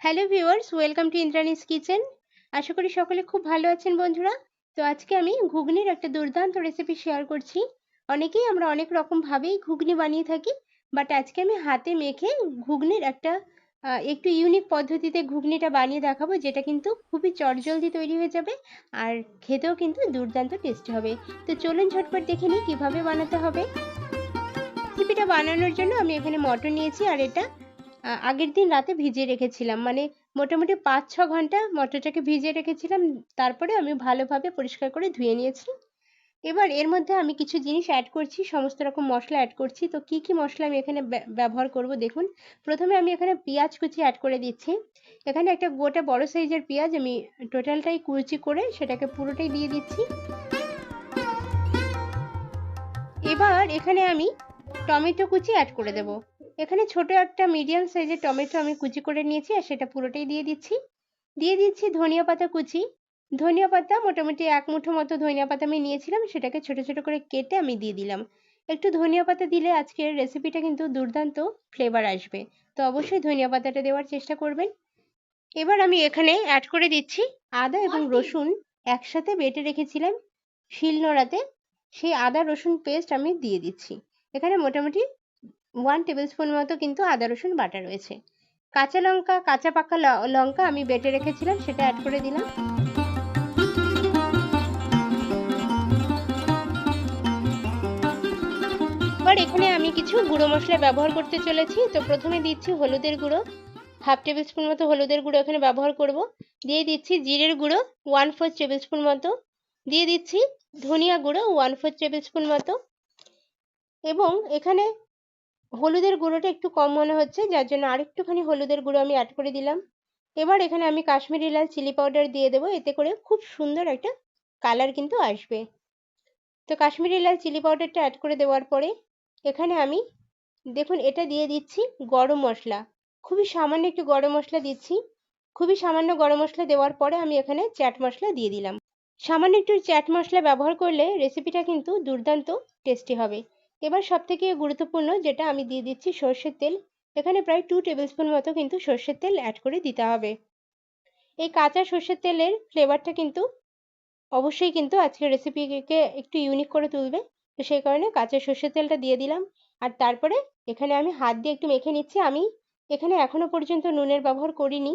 Hello viewers welcome to Indrani's kitchen আশা করি সকলে খুব ভালো আছেন বন্ধুরা। তো আজকে আমি ঘুগনির একটা দুর্দান্ত রেসিপি শেয়ার করছি। অনেকেই আমরা অনেক রকমভাবেই ঘুগনি বানিয়ে থাকি বাট আজকে আমি হাতে মেখে ঘুগনির একটা একটু ইউনিক পদ্ধতিতে ঘুগনিটা বানিয়ে দেখাবো, যেটা কিন্তু খুবই চটজলদি তৈরি হয়ে যাবে আর খেতেও কিন্তু দুর্দান্ত টেস্ট হবে। তো চলুন ঝটপট দেখে নিই কীভাবে বানাতে হবে। রেসিপিটা বানানোর জন্য আমি এখানে মটন নিয়েছি আর এটা আগের দিন রাতে ভিজিয়ে রেখেছিলাম। মানে মোটামুটি পাঁচ ছ ঘণ্টা মটরটাকে ভিজিয়ে রেখেছিলাম। তারপরে আমি ভালোভাবে পরিষ্কার করে ধুয়ে নিয়েছি। এবার এর মধ্যে আমি কিছু জিনিস অ্যাড করছি, সমস্ত রকম মশলা অ্যাড করছি। তো কি কি মশলা আমি এখানে ব্যবহার করব দেখুন। প্রথমে আমি এখানে পেঁয়াজ কুচি অ্যাড করে দিচ্ছি। এখানে একটা গোটা বড় সাইজের পেঁয়াজ আমি টোটালটাই কুচি করে সেটাকে পুরোটাই দিয়ে দিচ্ছি। এবার এখানে আমি টমেটো কুচি অ্যাড করে দেব। এখানে ছোট একটা মিডিয়াম সাইজের টমেটো আমি কুচি করে নিয়েছি আর সেটা পুরোটাই দিয়ে দিচ্ছি। দিয়ে দিচ্ছি ধনিয়া পাতা কুচি। ধনিয়া পাতা মোটামুটি এক মুঠো মতো ধনিয়া পাতা আমি নিয়েছিলাম সেটাকে ছোট ছোট করে কেটে আমি দিয়ে দিলাম। একটু ধনিয়া পাতা দিলে আজকের রেসিপিটা কিন্তু দুর্দান্ত ফ্লেভার আসবে। তো অবশ্যই ধনিয়া পাতাটা দেওয়ার চেষ্টা করবেন। এবার আমি এখানে অ্যাড করে দিচ্ছি আদা এবং রসুন একসাথে বেটে রেখেছিলাম শিলনোড়াতে। সেই আদা রসুন পেস্ট আমি দিয়ে দিচ্ছি। এখানে মোটামুটি ওয়ান টেবিল স্পুন মতো কিন্তু আদা, রসুন, বাটা রয়েছে। কাঁচা লঙ্কা, কাঁচা পাকা লঙ্কা আমি বেটে রেখেছিলাম, সেটা অ্যাড করে দিলাম। এবার এখানে আমি কিছু গুঁড়ো মশলা ব্যবহার করতে চলেছি। তো প্রথমে দিচ্ছি হলুদের গুঁড়ো। হাফ টেবিল স্পুন মতো হলুদের গুঁড়ো এখানে ব্যবহার করব। দিয়ে দিচ্ছি জিরের গুঁড়ো ওয়ান ফোর টেবিল স্পুন মতো। দিয়ে দিচ্ছি ধনিয়া গুঁড়ো ওয়ান ফোর টেবিল স্পুন মতো। এবং এখানে হলুদের গুঁড়োটা একটু কম মনে হচ্ছে, যার জন্য আরেকটুখানি হলুদের গুঁড়ো আমি অ্যাড করে দিলাম। এবার এখানে আমি কাশ্মীরি লাল চিলি পাউডার দিয়ে দেবো, এতে করে খুব সুন্দর একটা কালার কিন্তু আসবে। তো কাশ্মীরি লাল চিলি পাউডারটা অ্যাড করে দেওয়ার পরে এখানে আমি দেখুন, এটা দিয়ে দিচ্ছি গরম মশলা। খুবই সামান্য একটু গরম মশলা দিচ্ছি। খুবই সামান্য গরম মশলা দেওয়ার পরে আমি এখানে চ্যাট মশলা দিয়ে দিলাম। সামান্য একটু চ্যাট মশলা ব্যবহার করলে রেসিপিটা কিন্তু দুর্দান্ত টেস্টি হবে। এবার সব থেকে গুরুত্বপূর্ণ যেটা আমি দিয়ে দিচ্ছি সর্ষের তেল, এখানে প্রায় টু টেবিল স্পুন মতো কিন্তু সর্ষের তেল অ্যাড করে দিতে হবে। এই কাঁচা সর্ষের তেলের ফ্লেভারটা কিন্তু অবশ্যই কিন্তু আজকের রেসিপিকে একটু ইউনিক করে তুলবে। তো সেই কারণে কাঁচা সর্ষের তেলটা দিয়ে দিলাম। আর তারপরে এখানে আমি হাত দিয়ে একটু মেখে নিচ্ছি। আমি এখানে এখনও পর্যন্ত নুনের ব্যবহার করিনি।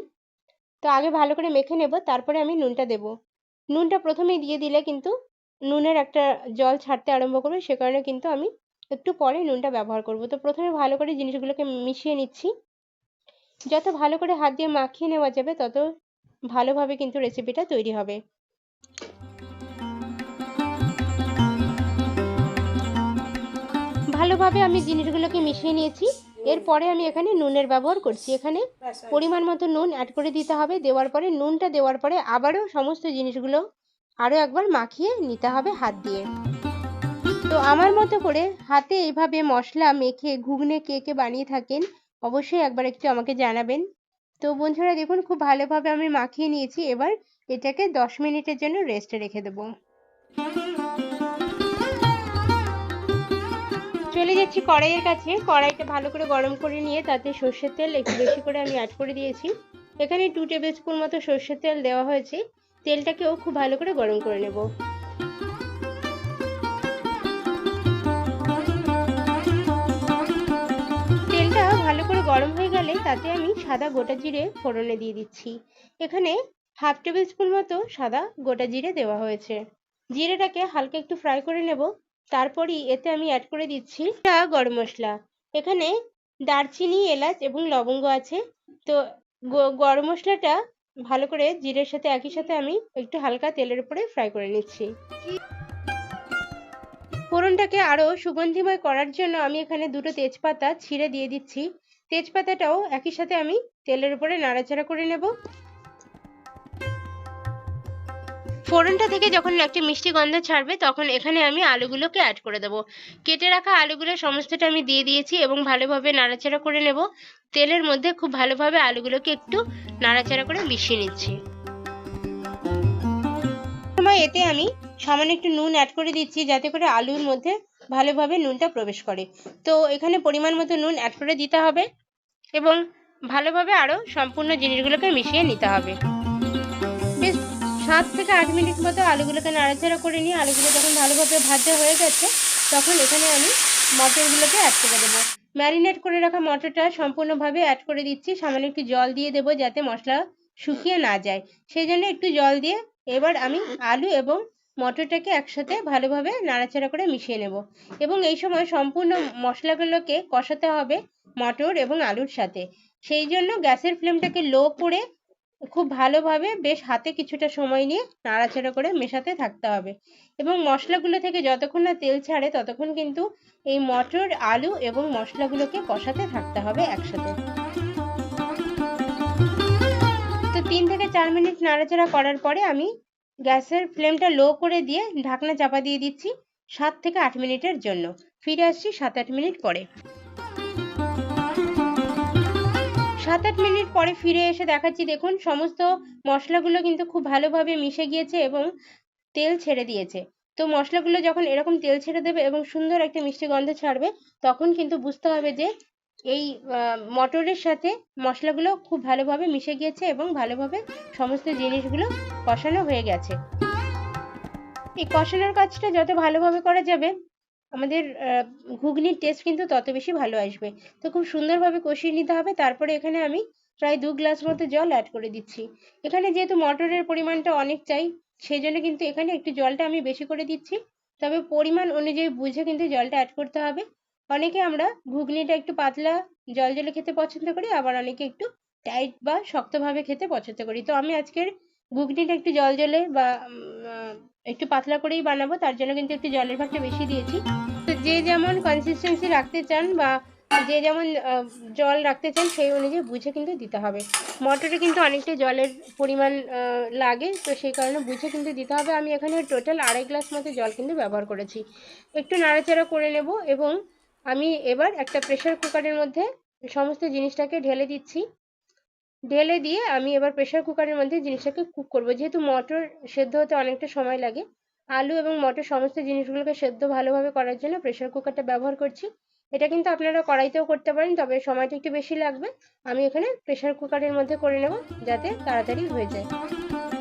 তো আগে ভালো করে মেখে নেব, তারপরে আমি নুনটা দেব। নুনটা প্রথমেই দিয়ে দিলে কিন্তু নুনের একটা জল ছাড়তে আরম্ভ করবে, সে কারণে কিন্তু আমি একটু পরে নুনটা ব্যবহার করব। তো প্রথমে ভালো করে জিনিসগুলোকে মিশিয়ে নিচ্ছি। যত ভালো করে হাত দিয়ে মাখিয়ে নেওয়া যাবে, তত ভালোভাবে কিন্তু রেসিপিটা তৈরি হবে। ভালোভাবে আমি জিনিসগুলোকে মিশিয়ে নিয়েছি। এরপরে আমি এখানে নুনের ব্যবহার করছি। এখানে পরিমাণ মতো নুন অ্যাড করে দিতে হবে। দেওয়ার পরে, নুনটা দেওয়ার পরে আবারও সমস্ত জিনিসগুলো আরও একবার মাখিয়ে নিতে হবে হাত দিয়ে। তো আমার মতো করে হাতে এইভাবে মশলা মেখে, ঘুগনে কে কে বানিয়ে থাকেন, অবশ্যই একবার একটু আমাকে জানাবেন। তো বন্ধুরা দেখুন, খুব ভালোভাবে আমি মাখিয়ে নিয়েছি। এবার এটাকে দশ মিনিটের জন্য রেস্টে রেখে দেবো। চলে যাচ্ছি কড়াইয়ের কাছে। কড়াইটা ভালো করে গরম করে নিয়ে তাতে সর্ষের তেল একটু বেশি করে আমি অ্যাড করে দিয়েছি। এখানে টু টেবিল স্পুন মতো সর্ষের তেল দেওয়া হয়েছে। তেলটাকেও খুব ভালো করে গরম করে নেব। গরম তাতে আমি সাদা গোটা জিরে ফোড়নে দিয়ে দিচ্ছি। এখানে হাফ টেবিল স্পুন মতো সাদা গোটা জিরে দেওয়া হয়েছে। জিরেটাকে হালকা একটু ফ্রাই করে নেব। তারপরই এতে আমি অ্যাড করে দিচ্ছি গরম মশলা। এখানে দারচিনি, এলাচ এবং লবঙ্গ আছে। তো গরম মশলাটা ভালো করে জিরের সাথে একই সাথে আমি একটু হালকা তেলের উপরে ফ্রাই করে নিচ্ছি। ফোড়নটাকে আরও সুগন্ধিময় করার জন্য আমি এখানে দুটো তেজপাতা ছিঁড়ে দিয়ে দিচ্ছি। তেজপাতাটাও একই সাথে আমি তেলের উপরে নাড়াচাড়া করে নেব। ফোড়নটা থেকে যখন একটা মিষ্টি গন্ধ ছাড়বে, তখন এখানে আমি আলুগুলোকে অ্যাড করে দেবো। কেটে রাখা আলুগুলো সমস্তটা আমি দিয়ে দিয়েছি এবং ভালোভাবে নাড়াচাড়া করে নেব। তেলের মধ্যে খুব ভালোভাবে আলুগুলোকে একটু নাড়াচাড়া করে মিশিয়ে নিচ্ছি। এতে আমি সামান্য একটু নুন অ্যাড করে দিচ্ছি, যাতে করে আলুর মধ্যে ভালোভাবে নুনটা প্রবেশ করে। তো এখানে পরিমাণ মতো নুন অ্যাড করে দিতে হবে এবং ভালোভাবে আরও সম্পূর্ণ জিনিসগুলোকে মিশিয়ে নিতে হবে। বেশ সাত থেকে আট মিনিট মতো আলুগুলোকে নাড়াচাড়া করে নিয়ে আলুগুলো যখন ভালোভাবে ভাজা হয়ে গেছে, তখন এখানে আমি মটরগুলোকে অ্যাড করে দেবো। ম্যারিনেট করে রাখা মটরটা সম্পূর্ণভাবে অ্যাড করে দিচ্ছি। সামান্য একটু জল দিয়ে দেবো যাতে মশলা শুকিয়ে না যায়। সেই জন্য একটু জল দিয়ে এবার আমি আলু এবং মটরটাকে একসাথে ভালোভাবে নাড়াচাড়া করে মিশিয়ে নেব। এবং এই সময় সম্পূর্ণ মশলাগুলোকে কষাতে হবে মটর এবং আলুর সাথে। সেই জন্য গ্যাসের ফ্লেমটাকে লো করে খুব ভালোভাবে বেশ হাতে কিছুটা সময় নিয়ে নাড়াচাড়া করে মেশাতে থাকতে হবে। এবং মশলাগুলো থেকে যতক্ষণ না তেল ছাড়ে ততক্ষণ কিন্তু এই মটর, আলু এবং মশলাগুলোকে কষাতে থাকতে হবে একসাথে। তো তিন থেকে চার মিনিট নাড়াচাড়া করার পরে আমি গ্যাসের ফ্লেমটা লো করে দিয়ে ঢাকনা চাপা দিয়ে দিচ্ছি সাত থেকে আট মিনিটের জন্য। ফিরে আসছি সাত আট মিনিট পরে। সাত আট মিনিট পরে ফিরে এসে দেখাচ্ছি, দেখুন সমস্ত মশলাগুলো কিন্তু খুব ভালোভাবে মিশে গিয়েছে এবং তেল ছেড়ে দিয়েছে। তো মশলাগুলো যখন এরকম তেল ছেড়ে দেবে এবং সুন্দর একটা মিষ্টি গন্ধ ছাড়বে, তখন কিন্তু বুঝতে হবে যে এই মটরের সাথে মশলাগুলো খুব ভালোভাবে মিশে গিয়েছে এবং ভালোভাবে সমস্ত জিনিসগুলো কষানো হয়ে গেছে। এই কষানোর কাজটা যত ভালোভাবে করা যাবে, আমাদের ঘুগনির টেস্ট কিন্তু তত বেশি ভালো আসবে। তো খুব সুন্দরভাবে কষিয়ে নিতে হবে, তারপরে এখানে আমি প্রায় দু গ্লাস মতো জল অ্যাড করে দিচ্ছি। এখানে যেহেতু মটরের পরিমাণটা অনেক চাই সেই জন্য কিন্তু এখানে একটু জলটা আমি বেশি করে দিচ্ছি। তবে পরিমাণ অনুযায়ী বুঝে কিন্তু জলটা অ্যাড করতে হবে। অনেকে আমরা ঘুগনিটা একটু পাতলা জল জলে খেতে পছন্দ করি, আবার অনেকে একটু টাইট বা শক্তভাবে খেতে পছন্দ করি। তো আমি আজকের ঘুগনিটা একটু জল জলে বা একটু পাতলা করেই বানাবো, তার জন্য কিন্তু একটু জলের ভাগটা বেশি দিয়েছি। তো যে যেমন কনসিস্টেন্সি রাখতে চান বা যে যেমন জল রাখতে চান সেই অনুযায়ী বুঝে কিন্তু দিতে হবে। মটরে কিন্তু অনেকটা জলের পরিমাণ লাগে, তো সেই কারণে বুঝে কিন্তু দিতে হবে। আমি এখানে টোটাল আড়াই গ্লাস মতো জল কিন্তু ব্যবহার করেছি। একটু নাড়াচাড়া করে নেব এবং আমি এবার একটা প্রেশার কুকারের মধ্যে সমস্ত জিনিসটাকে ঢেলে দিচ্ছি। ঢেলে দিয়ে আমি এবার প্রেশার কুকারের মধ্যে জিনিসটাকে কুক করব। যেহেতু মটর সেদ্ধ হতে অনেকটা সময় লাগে, আলু এবং মটর সমস্ত জিনিসগুলোকে সেদ্ধ ভালোভাবে করার জন্য প্রেশার কুকারটা ব্যবহার করছি। এটা কিন্তু আপনারা কড়াইতেও করতে পারেন, তবে সময়টা একটু বেশি লাগবে। আমি এখানে প্রেশার কুকারের মধ্যে করে নেব যাতে তাড়াতাড়ি হয়ে যায়।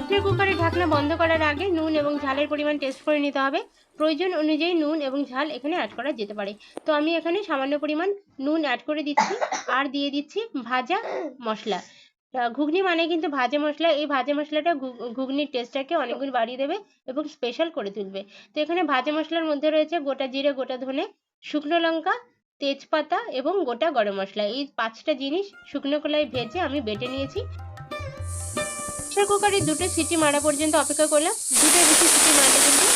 প্রেশার কুকারের ঢাকনা বন্ধ করার আগে নুন এবং ঝালের পরিমাণ টেস্ট করে নিতে হবে। প্রয়োজন অনুযায়ী নুন এবং ঝাল এখানে অ্যাড করা যেতে পারে। তো আমি এখানে সামান্য পরিমাণ নুন অ্যাড করে দিচ্ছি আর দিয়ে দিচ্ছি ভাজা মশলা। ঘুগনি মানে কিন্তু ভাজা মশলা। এই ভাজা মশলাটা ঘুগনির টেস্টটাকে অনেকগুণ বাড়িয়ে দেবে এবং স্পেশাল করে তুলবে। তো এখানে ভাজা মশলার মধ্যে রয়েছে গোটা জিরে, গোটা ধনে, শুকনো লঙ্কা, তেজপাতা এবং গোটা গরম মশলা। এই পাঁচটা জিনিস শুকনো কলাই ভেজে আমি বেটে নিয়েছি। প্রেসার কুকারে দুটো সিটি মারা পর্যন্ত অপেক্ষা করলাম। দুটো বেশি সিটি মারলে কিন্তু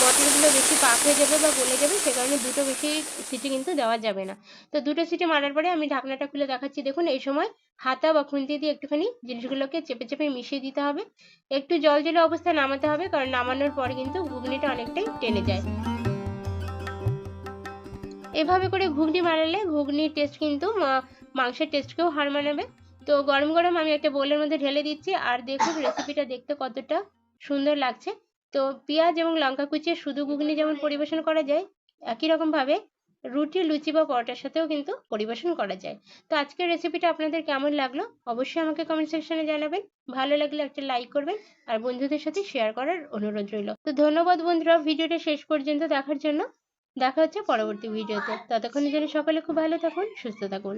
মটরগুলো বেশি পাক হয়ে যাবে বা গলে যাবে, সে কারণে দুটো বেশি সিটি কিন্তু দেওয়া যাবে না। তো দুটো সিটি মারার পরে আমি ঢাকনাটা খুলে দেখাচ্ছি। দেখুন, এই সময় হাতা বা খুন্তি দিয়ে একটুখানি জিনিসগুলোকে চেপে চেপে মিশিয়ে দিতে হবে। একটু জল জলে অবস্থায় নামাতে হবে, কারণ নামানোর পর কিন্তু ঘুগনিটা অনেকটাই টেনে যায়। এভাবে করে ঘুগনি বানালে ঘুগনির টেস্ট কিন্তু মাংসের টেস্টকেও হার মানাবে। তো গরম গরম আমি একটা বোলের মধ্যে ঢেলে দিচ্ছি আর দেখুন রেসিপিটা দেখতে কতটা সুন্দর লাগছে। তো পেঁয়াজ এবং লঙ্কা কুচিয়ে শুধু ঘুগনি যেমন পরিবেশন করা যায়, একই রকমভাবে রুটি, লুচি বা পরোটার সাথেও কিন্তু পরিবেশন করা যায়। তো আজকের রেসিপিটা আপনাদের কেমন লাগল? অবশ্যই আমাকে কমেন্ট সেকশনে জানাবেন। ভালো লাগলে একটা লাইক করবেন আর বন্ধুদের সাথে শেয়ার করার অনুরোধ রইল। তো ধন্যবাদ বন্ধুরা, ভিডিওটা শেষ পর্যন্ত দেখার জন্য। দেখা হচ্ছে পরবর্তী ভিডিওতে ততক্ষণের জন্য সকলে খুব ভালো থাকুন, সুস্থ থাকুন।